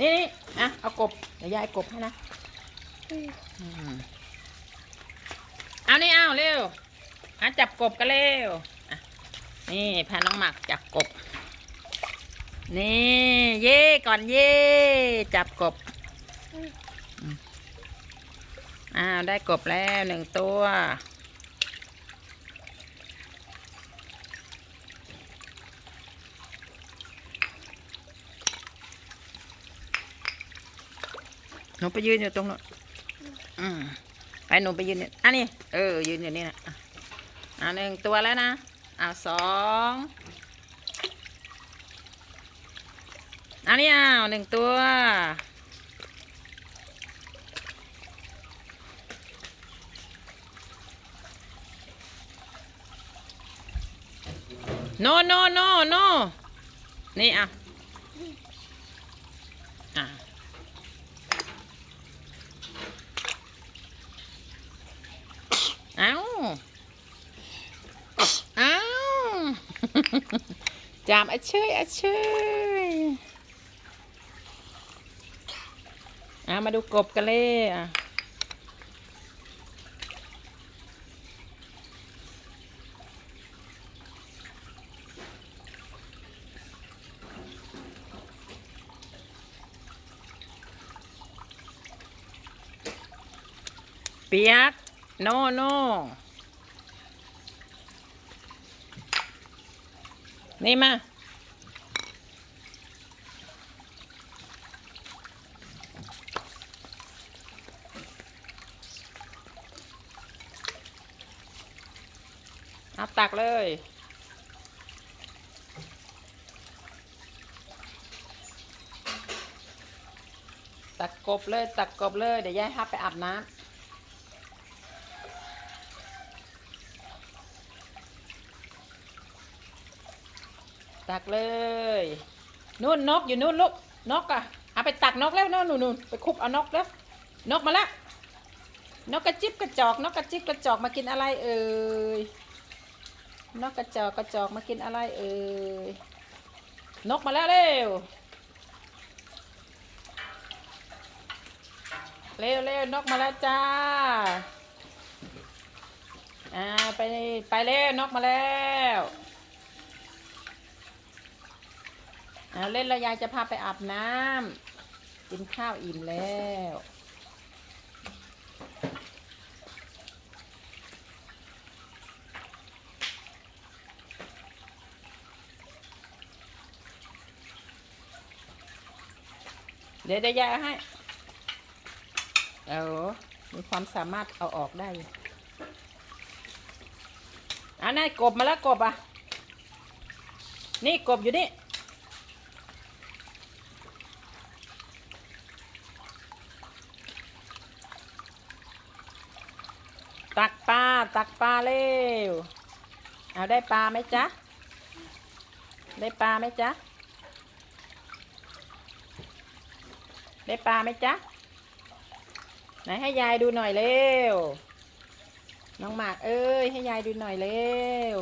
นี่นี่อะเอากบเดี๋ยวยายกบให้นะเอานี่เอาเร็วอะจับกบกันเร็วอะนี่พาน้องหมักจับกบ นี่เย่ก่อนเย่จับกบอ้าวได้กบแล้วหนึ่งตัว หนูไปยืนอยู่ตรงนู้นอืมไปหนูไปยืนเนี่ยอันนี้ เออ ยืนอยู่นี่นะอะอ่าหนึ่งตัวแล้วนะ อ่าสองอันนี้อ้าวหนึ่งตัวโนโนโนโนนี่อะ เอ้า เอ้า จามอาเชยอาเชยเอามาดูกบกันเลยอะเปียกโนโน นี่มา เอาตักเลย ตักกบเลย ตักกบเลย เดี๋ยวยายฮับไปอาบน้ำ ตักเลย นู่นนกอยู่นู่นลูกนกอะเอาไปตักนกแล้วนู่นนู่นไปคุบเอานกแล้ว นกมาละนกกระจิบกระจอก นกกระจิบกระจอกมากินอะไรเอ่ยนกกระจอกกระจอกมากินอะไรเอ่ยนกมาแล้วเร็วเร็วเร็วนกมาแล้วจ้าอ่าไปไปเร็วนกมาแล้ว เอาเล่นแล้วยายจะพาไปอาบน้ำกินข้าวอิ่มแล้วเดี๋ยวเดี๋ยวยายให้ เอามีความสามารถเอาออกได้อ๋อันนั้นกบมาแล้วกบอะ นี่กบอยู่นี่ ตักปลา ตัก ปลาเร็ว เอาได้ปลาไหมจ๊ะ ได้ปลาไหมจ๊ะ ได้ปลาไหมจ๊ะ ไหนให้ยายดูหน่อยเร็ว น้องหมากเอ้ยให้ยายดูหน่อยเร็ว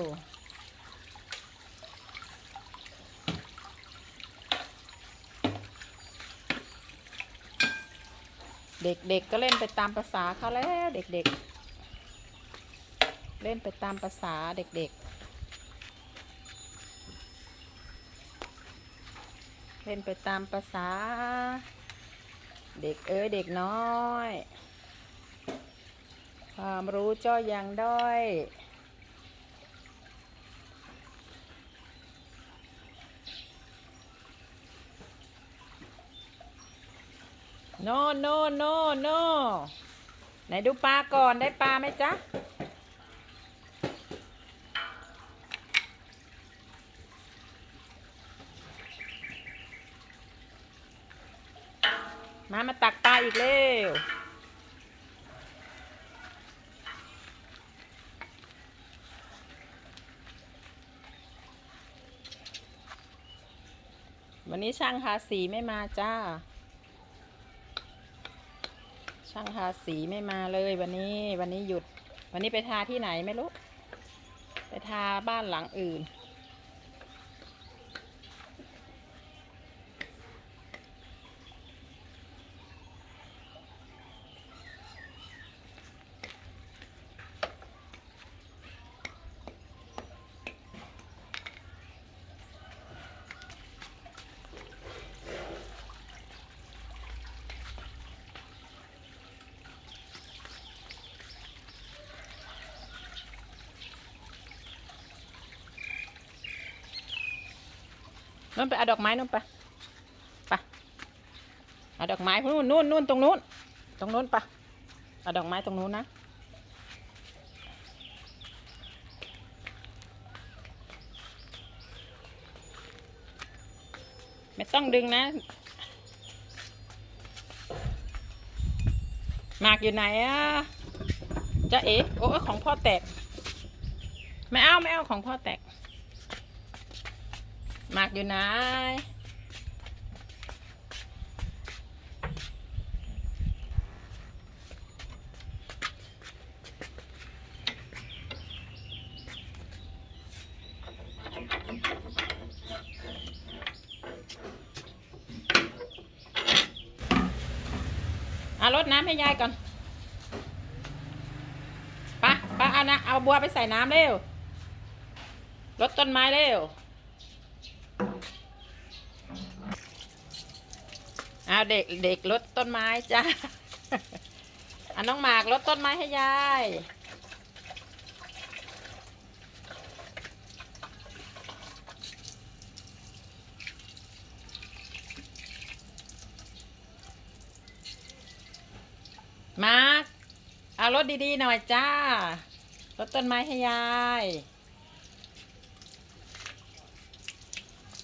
เด็กๆก็เล่นไปตามภาษาเขาแล้วเด็กๆ เล่นไปตามภาษาเด็กๆ เล่นไปตามภาษา เด็กเอ้ยเด็กน้อย ความรู้จ้ายังด้อยโนโนโนโนไหนดูปลาก่อนได้ปลาไหมจ๊ะ มามาตักปลาอีกเร็ววันนี้ช่างทาสีไม่มาจ้า ช่างทาสีไม่มาเลยวันนี้ วันนี้หยุด วันนี้ไปทาที่ไหนไม่รู้ ไปทาบ้านหลังอื่น นู่นไปเอาดอกไม้นู่นไปไปเอาดอกไม้นู่นนู่นนู่นตรงนู้น ตรงนู้นไปเอาดอกไม้ตรงนู้นนะไม่ต้องดึงนะ หมากอยู่ไหนอะจะเอ๋โอ้ของพ่อแตก ไม่เอาไม่เอาของพ่อแตก มากอยู่ไหนเอารดน้ำให้ยายก่อนไปะปะเอานะ เอาบัวไปใส่น้ำเร็วรดต้นไม้เร็ว เอาเด็กเด็กรดต้นไม้จ้าเอาน้องหมากรดต้นไม้ให้ยายมาเอารถดีๆหน่อยจ้ารถต้นไม้ให้ยาย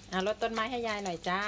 เอารถต้นไม้ให้ยายหน่อยจ้า